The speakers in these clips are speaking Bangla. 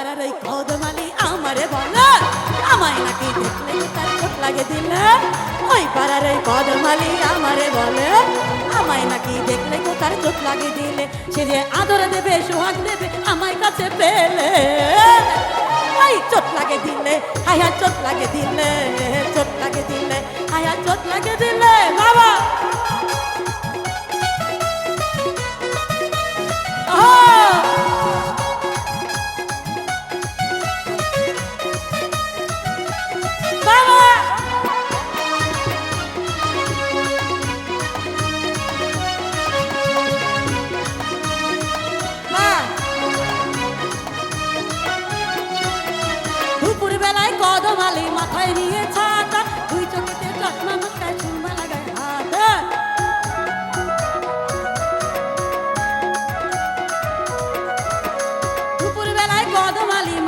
ওই কদমালি আমারে বলে। আমায় নাকি দেখলে তার চোখ লাগে দিলে? ওই পাড়ার ওই কদমালি আমারে বলে। আমায় নাকি দেখলে তার চোখ লাগে দিলে? সে যে আদর দেবে, সোহাগ দেবে আমার কাছে পেলে। আই চোট লাগে দিলে, হায়া চোট লাগে দিলে চোট লাগে দিলে, হায়া চোট লাগে দিলে। বাবা!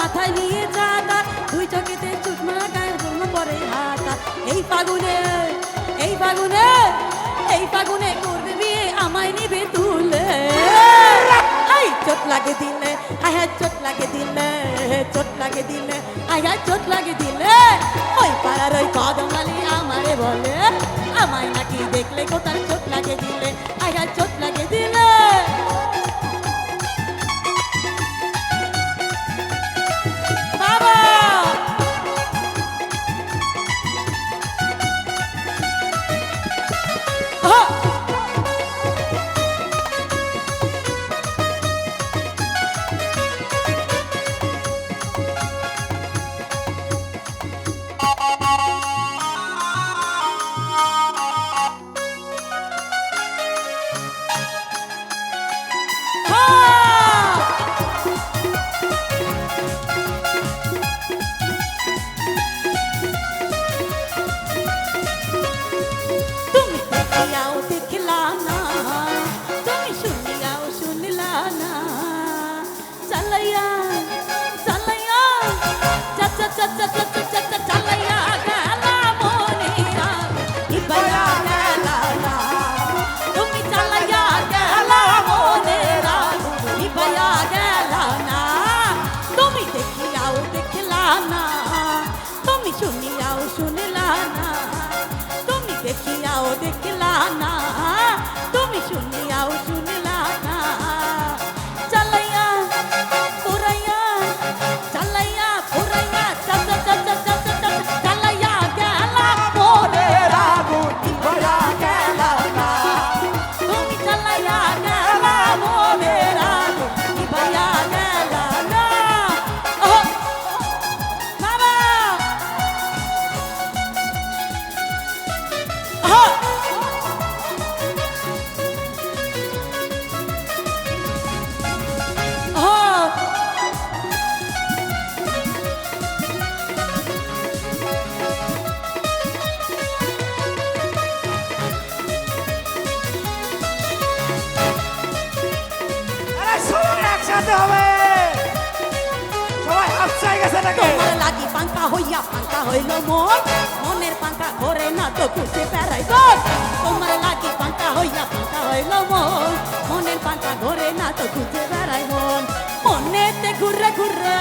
মাথায় নিয়ে ছাতা দুই চোখেতে চশমা লাগায় চুমা পরে হাতা এই ফাগুনে এই ফাগুনে এই ফাগুনে করবে বিয়ে আমায় নিবে তুলে। আই চোট লাগে দিলে আয় হায়, চোট লাগে দিলে, চোট লাগে দিলে আয় হায়, চোট লাগে দিলে। ওই পাড়ার ওই কদমালি আমারে বলে, আমায় নাকি দেখলে কোথায় চোট লাগে দিলে আয় হায়, চোট লাগে চালাইয়া পাঙ্কা হইয়া, পাঙ্কা হইল মন। মনের পাঙ্কা ঘরে না তো পেরাই গন তোমার লাগি পাঙ্কা হইয়া, পাঙ্কা হইল মন। মনের পাঙ্কা ঘরে না তো খুঁজে বেড়াই মন। মনেতে ঘুরে ঘুরে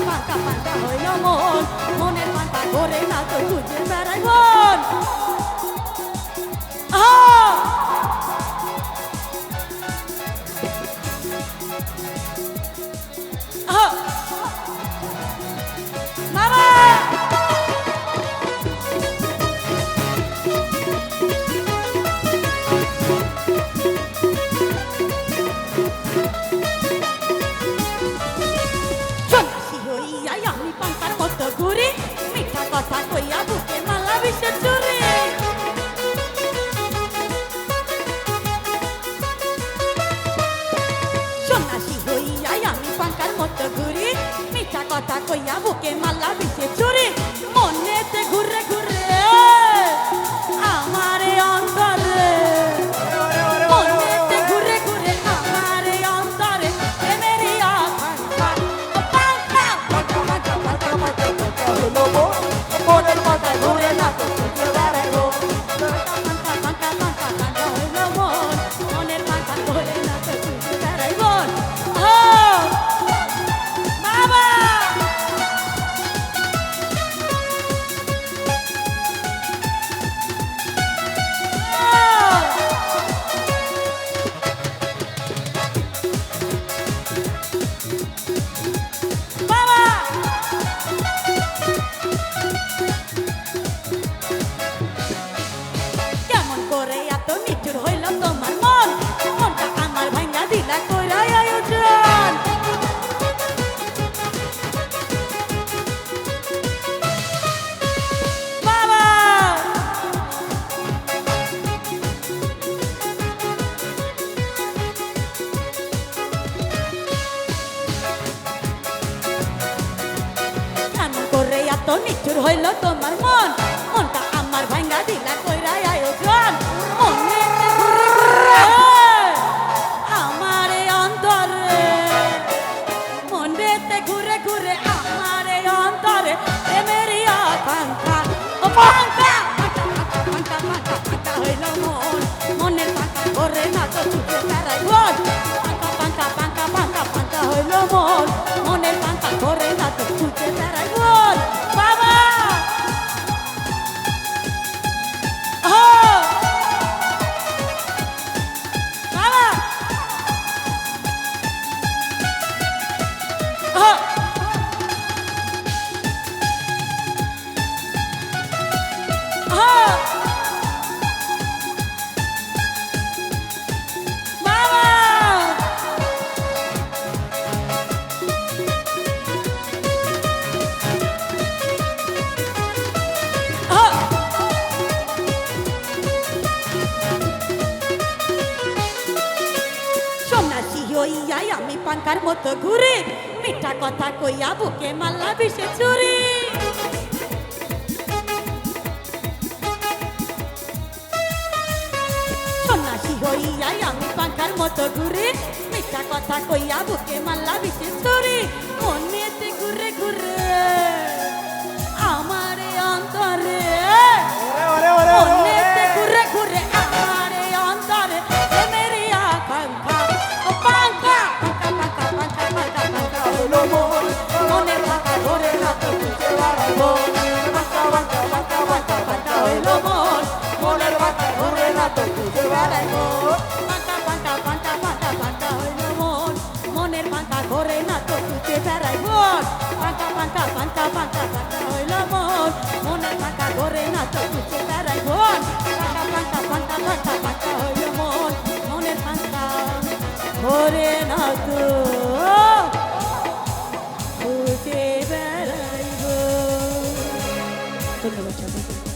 পাকা পাকা হইল মন মনের পাকা করে না তো খুঁজে বেড়াই। মন আহ! নিচুর হইল তোমার মন। মনটা আমার ভাঙ্গা দিলা কইরা আয়োজন ঘুরে আমার অন্তরে। মনেতে ঘুরে ঘুরে আমার অন্তরে। প্রেমেরই আকাঙ্ক্ষা। পাঙ্কা হইল মন। মনের পাঙ্কা করে না তো বেড়াই মন পাঙ্কা পাঙ্কা পাঙ্কা পাঙ্কা পাঙ্কা হইল মন। আমি পাঙ্কার মতো ঘুরে, মিঠা কথা কইয়া বুকে মাল্লা বিষে চুরি সন্ন্যাসী হইয়াই আমি পাঙ্কার মতো ঘুরে, মিঠা কথা কইয়া বুকে মাল্লা বিষে পাঙ্কা পাঙ্কা পাঙ্কা পাঙ্কা হইল মন। মনে পাঙ্কা করে না তো বুঝতে পারব পাঙ্কা পাঙ্কা পাঙ্কা পাঙ্কা পাঙ্কা হইল মন। মনে পাঙ্কা করে না তো বুঝতে বেড়াইব। ধন্যবাদ